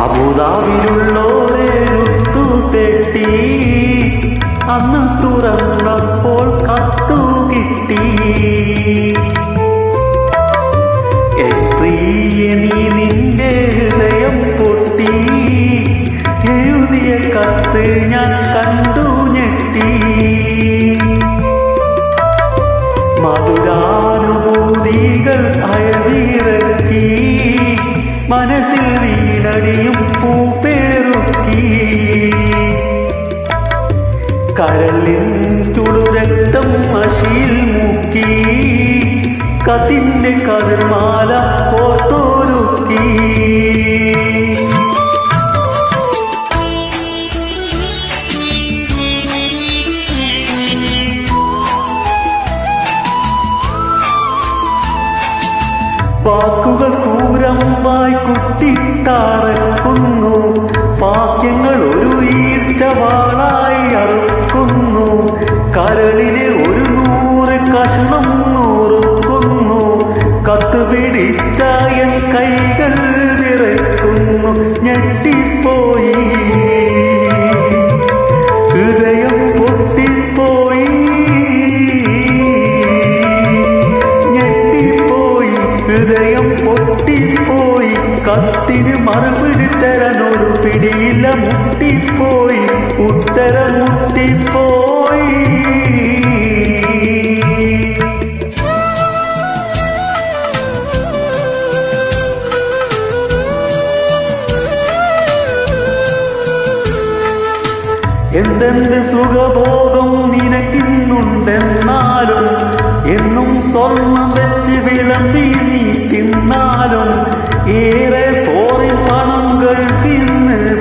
രാവിലുള്ളോരെഴുത്തു പെട്ടി അന്ന് തുറന്നപ്പോൾ കത്തു കിട്ടി. നീ നിന്റെ ഹൃദയം പൊട്ടി. എഴുതിയ കത്ത് ഞാൻ കണ്ടു ഞെട്ടി. മധുരാനുഭൂതികൾ അയവിറക്കി. മനസ്സിൽ വീണടിയും പൂപ്പേറുക്കി. കരളിൻ ചുടുരക്തം മഷിയിൽ മുക്കി. കതിന്റെ കതിർമാല കോർത്തോരുക്കി. വാക്കുകൾ കൂരമ്പായി കുത്തിത്താറക്കുന്നു വാക്യങ്ങൾ ഒരു ഈർച്ചവാളായി അറുക്കുന്നു. കരളിലെ ഒരു നൂറ് കഷ്ണം നൂറുക്കുന്നു. കത്ത് പിടിച്ച എൻ കൈകൾ മറുപടി തരാൻ ഒരു പിടിയില്ല മുട്ടിപ്പോയി. ഉത്തരം മുട്ടിപ്പോയി എന്തെന്ത് സുഖഭോഗം നിനക്കിന്നുണ്ടെന്നാലും എന്നും സ്വർണം വെച്ച് വിളമ്പി നീ തിന്നാലും ഏറെ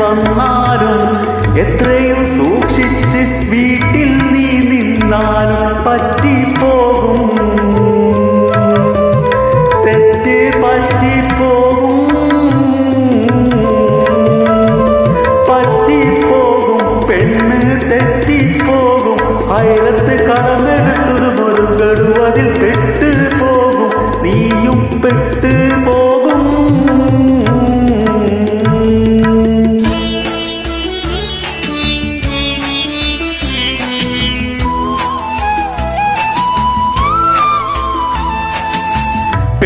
വന്നാലും എത്രയും സൂക്ഷിച്ച് വീട്ടിൽ നീ നിന്നാലും പറ്റിപ്പോകും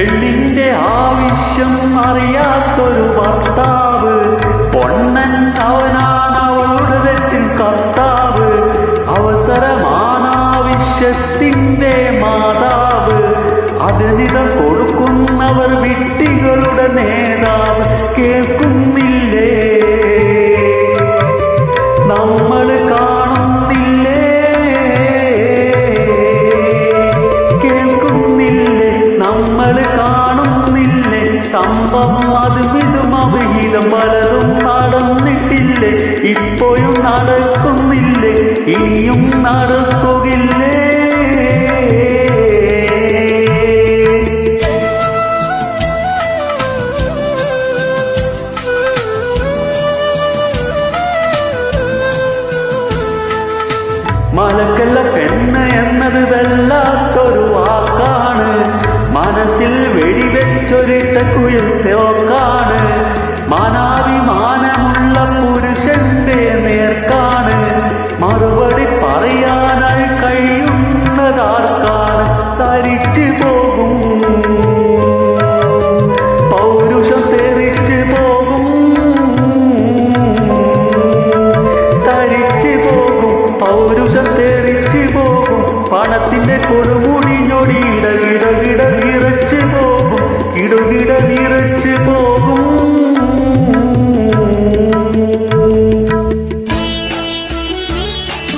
പെണ്ണിന്റെ ആവശ്യം അറിയാത്തൊരു ഭർത്താവ്. പൊണ്ണൻ അവനാണ് അവളുടെ തെറ്റിൻ കർത്താവ്. അവസരമാണ് ആവശ്യത്തിന്റെ മാതാവ്. അതിനിടം കൊടുക്കുന്നവർ വിട്ടികളുടെ നേതാവ്. കേൾക്കുന്നില്ലേ ഇപ്പോഴും നടക്കുന്നില്ലേ? ഇനിയും നടക്കുകില്ലേ മലക്കല്ല പെണ്ണ് എന്നത് വല്ലാത്തൊരു വാക്കാണ്. മനസ്സിൽ വെടിവെച്ചൊരിട്ട കുയിൽ തോക്കാണ് മാനാഭിമാനമുള്ള